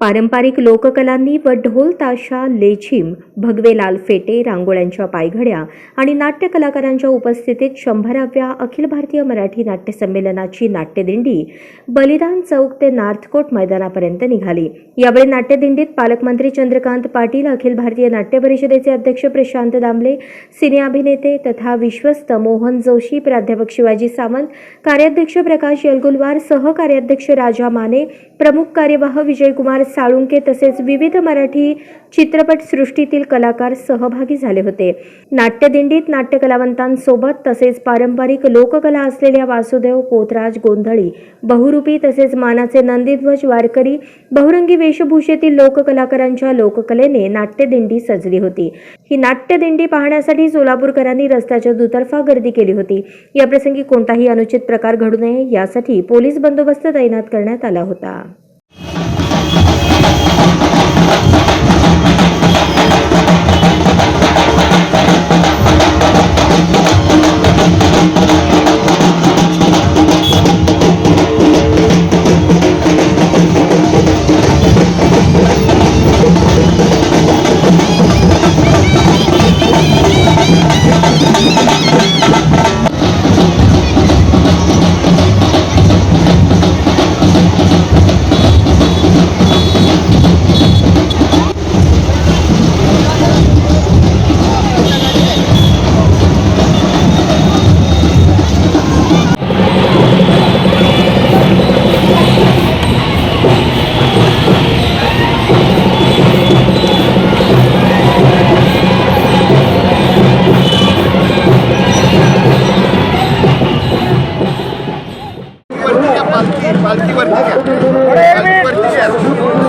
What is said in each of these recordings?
पारंपरिक लोककलांनी व ढोल ताशा लेझिम भगवे लाल फेटे रांगोळ्यांच्या पायघड्या आणि नाट्य कलाकारांच्या उपस्थितीत शंभराव्या अखिल भारतीय मराठी नाट्य संमेलनाची नाट्यदिंडी बलिदान चौक ते नार्थकोट मैदानापर्यंत निघाली. यावेळी नाट्यदिंडीत पालकमंत्री चंद्रकांत पाटील अखिल भारतीय नाट्य परिषदेचे अध्यक्ष प्रशांत दामले सिने अभिनेते तथा विश्वस्त मोहन जोशी प्राध्यापक शिवाजी सावंत कार्याध्यक्ष प्रकाश यलगुलवार सहकार्याध्यक्ष राजा माने प्रमुख कार्यवाह विजयकुमार साळुंके तसेच विविध मराठी चित्रपट सृष्टीतील कलाकार सहभागी झाले होते. नाट्यदिंडीत नाट्य कलावंतांसोबत तसेच पारंपरिक लोककला असलेल्या वासुदेव पोतराज गोंधळी बहुरूपी तसेच मानाचे नंदीध्वज वारकरी बहुरंगी वेशभूषेतील लोककलाकारांच्या लोककलेने नाट्यदिंडी सजली होती. ही नाट्यदिंडी पाहण्यासाठी सोलापूरकरांनी रस्त्याच्या दुतर्फा गर्दी केली होती. याप्रसंगी कोणताही अनुचित प्रकार घडू नये यासाठी पोलीस बंदोबस्त तैनात करण्यात आला होता. Thank you. वरती घ्या.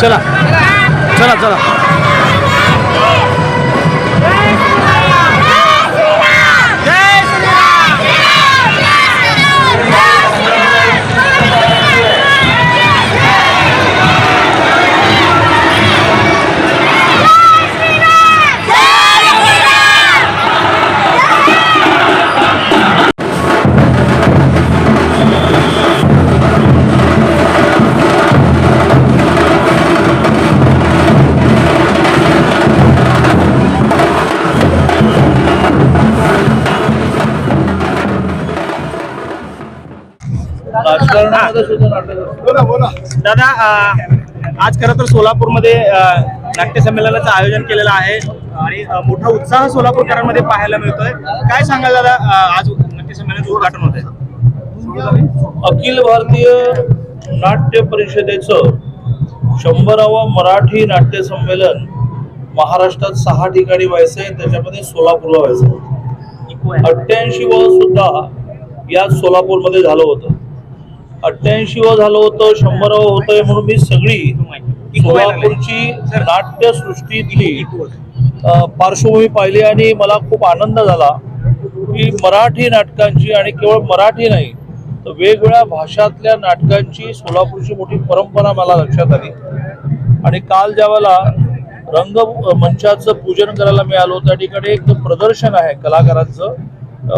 चला. चला चला. दादा आज खरं तर सोलापूरमध्ये नाट्यसंमेलनाचं नाट्य संमेलनाचं आयोजन केलेलं आहे आणि मोठा उत्साह सोलापूरकरांमध्ये पाहायला मिळतोय. काय सांगाल दादा आज नाट्य संमेलनाचं उद्घाटन होत आहे अखिल भारतीय नाट्य परिषदेचं शंभरावं मराठी नाट्य संमेलन महाराष्ट्रात सहा ठिकाणी व्हायचंय त्याच्यामध्ये सोलापूरला व्हायचं अठ्ठ्याऐंशी व सुद्धा याच सोलापूरमध्ये झालं होतं. अठ्ठ्याऐंशी व झालं होतं शंभरावं होतंय म्हणून मी सगळी सोलापूरची नाट्यसृष्टीतली पार्श्वभूमी पाहिली आणि मला खूप आनंद झाला की मराठी नाटकांची आणि केवळ मराठी नाही तर वेगवेगळ्या भाषातल्या नाटकांची सोलापूरची मोठी परंपरा मला लक्षात आली. आणि काल ज्यावेळेला रंग मंचाचं पूजन करायला मिळालो त्या ठिकाणी एक प्रदर्शन आहे कलाकारांचं.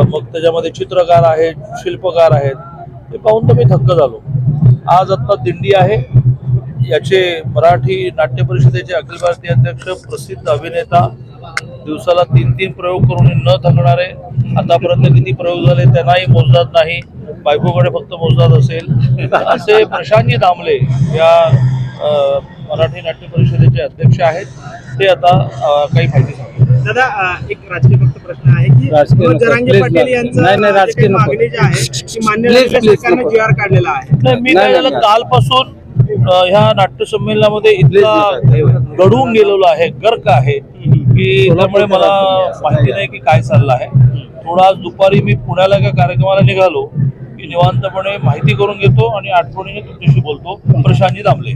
मग त्याच्यामध्ये चित्रकार आहेत शिल्पकार आहेत. हे पाहून तर मी थक्क झालो. आज आत्ता दिंडी आहे. याचे मराठी नाट्य परिषदेचे अखिल भारतीय अध्यक्ष प्रसिद्ध अभिनेता दिवसाला तीन तीन प्रयोग करून न थकणारे आतापर्यंत किती प्रयोग झाले त्यांनाही मोजदात नाही. बायकोकडे फक्त मोजदात असेल. असे प्रशांतजी दामले या मराठी नाट्य परिषदेचे अध्यक्ष आहेत. ते आता काही माहिती सांगतात दादा एक राजकीय फक्त प्रश्न आहे की. जरांगे पाटील. यांचं राजकीय. मागणी जी आहे ती मान्य सरकारनं. जी आर काढलेला आहे मी काय झालं. कालपासून ह्या नाट्य संमेलनामध्ये इतका. घडून गेलेलो आहे गर्क आहे की त्यामुळे मला माहिती नाही की काय चाललं आहे थोडं आज दुपारी मी पुण्याला एका कार्यक्रमाला निघालो की निवांतपणे माहिती करून घेतो आणि आठवणीने तुमच्याशी बोलतो प्रशांतजी दामले